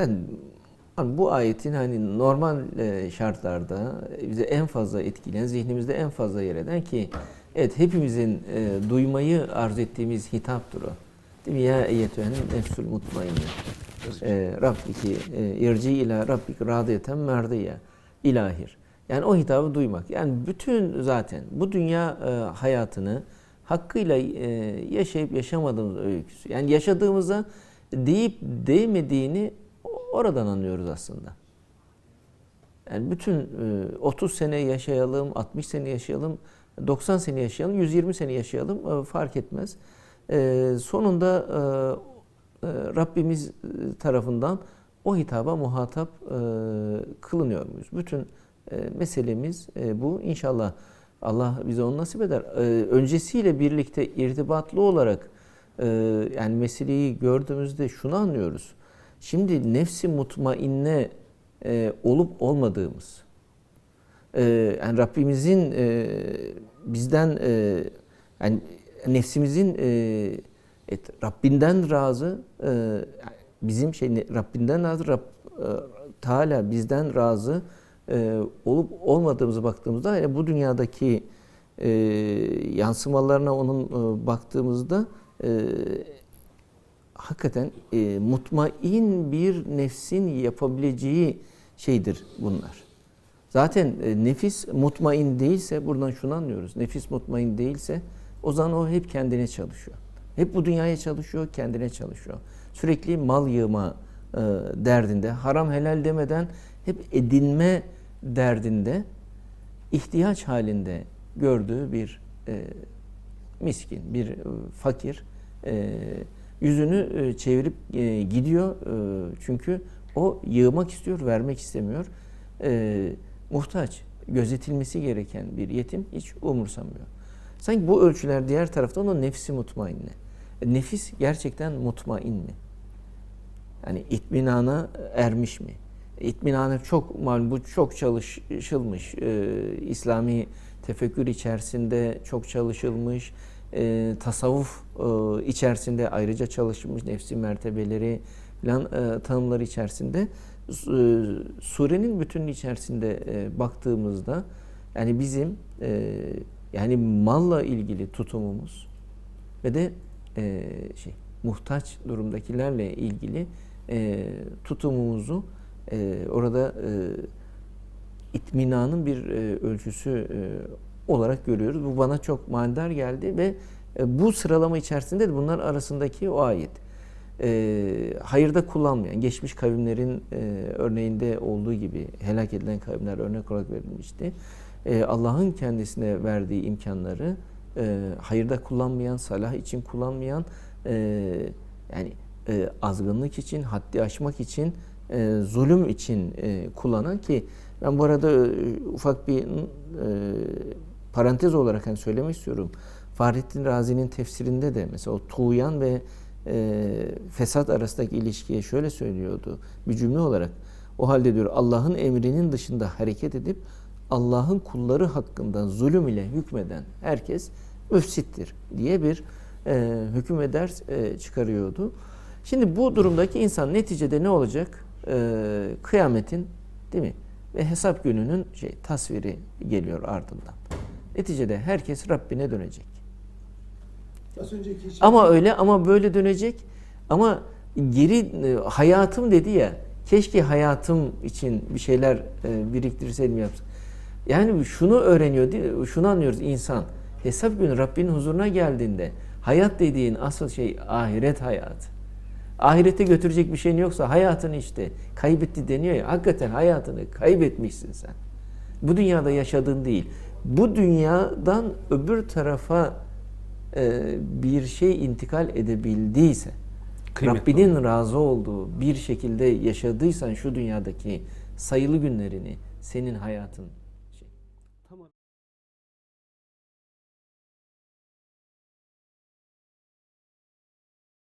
Yani bu ayetin hani normal e, şartlarda bize en fazla etkileyen, zihnimizde en fazla yer eden ki evet hepimizin e, duymayı arzu ettiğimiz hitaptır o. Değil mi? Ya eyyetühen nefsül mutmainne. E, Rabbiki e, irci ila rabbik radiyeten merdiye ilahir. Yani o hitabı duymak. Yani bütün zaten bu dünya e, hayatını hakkıyla e, yaşayıp yaşamadığımız öyküsü. Yani yaşadığımızda deyip değmediğini oradan anlıyoruz aslında. Yani bütün e, 30 sene yaşayalım, 60 sene yaşayalım, 90 sene yaşayalım, 120 sene yaşayalım e, fark etmez. E, sonunda e, e, Rabbimiz tarafından o hitaba muhatap e, kılınıyor muyuz? Bütün e, meselemiz e, bu. İnşallah Allah bize onu nasip eder. E, öncesiyle birlikte irtibatlı olarak e, yani meseleyi gördüğümüzde şunu anlıyoruz. Şimdi nefsi mutmainne e, olup olmadığımız, e, yani Rabbimizin e, bizden e, yani nefsimizin e, et, Rabbinden razı, e, bizim şey Rabbinden razı, Rab, e, Teala bizden razı e, olup olmadığımızı baktığımızda yani bu dünyadaki e, yansımalarına onun e, baktığımızda e, hakikaten e, mutmain bir nefsin yapabileceği şeydir bunlar. Zaten e, nefis mutmain değilse buradan şunu anlıyoruz. Nefis mutmain değilse o zaman o hep kendine çalışıyor. Hep bu dünyaya çalışıyor, kendine çalışıyor. Sürekli mal yığma e, derdinde, haram helal demeden hep edinme derdinde, ihtiyaç halinde gördüğü bir e, miskin, bir e, fakir e, yüzünü e, çevirip e, gidiyor. E, çünkü o yığmak istiyor, vermek istemiyor. Muhtaç, gözetilmesi gereken bir yetim hiç umursamıyor. Sanki bu ölçüler diğer taraftan o nefsi mutmainne. Nefis gerçekten mutmain mi? Yani itminana ermiş mi? İtminana çok malum bu çok çalışılmış. E, İslami tefekkür içerisinde çok çalışılmış. E, tasavvuf e, içerisinde ayrıca çalışılmış nefsi mertebeleri falan e, tanımları içerisinde. E, surenin bütün içerisinde e, baktığımızda yani bizim e, yani malla ilgili tutumumuz ve de e, şey muhtaç durumdakilerle ilgili e, tutumumuzu e, orada e, itminanın bir e, ölçüsü e, olarak görüyoruz. Bu bana çok manidar geldi ve e, bu sıralama içerisinde de bunlar arasındaki o ayet. E, hayırda kullanmayan, geçmiş kavimlerin e, örneğinde olduğu gibi helak edilen kavimler örnek olarak verilmişti. E, Allah'ın kendisine verdiği imkanları e, hayırda kullanmayan, salah için kullanmayan, e, yani e, azgınlık için, haddi aşmak için, e, zulüm için e, kullanan ki ben bu arada e, ufak bir e, parantez olarak hani söylemek istiyorum. Fahrettin Razi'nin tefsirinde de mesela o tuğyan ve e, fesat arasındaki ilişkiye şöyle söylüyordu bir cümle olarak. O halde diyor Allah'ın emrinin dışında hareket edip Allah'ın kulları hakkında zulüm ile hükmeden herkes müfsittir diye bir e, hüküm eder e, çıkarıyordu. Şimdi bu durumdaki insan neticede ne olacak? E, kıyametin değil mi? Ve hesap gününün şey tasviri geliyor ardından. Neticede herkes Rabbine dönecek. Az önceki için Ama öyle ama böyle dönecek. Ama geri e, hayatım dedi ya. Keşke hayatım için bir şeyler e, biriktirseydim yapsam. Yani şunu öğreniyor, değil mi? şunu anlıyoruz insan. Hesap günü Rabbinin huzuruna geldiğinde hayat dediğin asıl şey ahiret hayatı. Ahirete götürecek bir şeyin yoksa hayatını işte kaybetti deniyor ya. Hakikaten hayatını kaybetmişsin sen. Bu dünyada yaşadığın değil. Bu dünyadan öbür tarafa e, bir şey intikal edebildiyse, Kıymetli Rabbinin razı olduğu bir şekilde yaşadıysan şu dünyadaki sayılı günlerini senin hayatın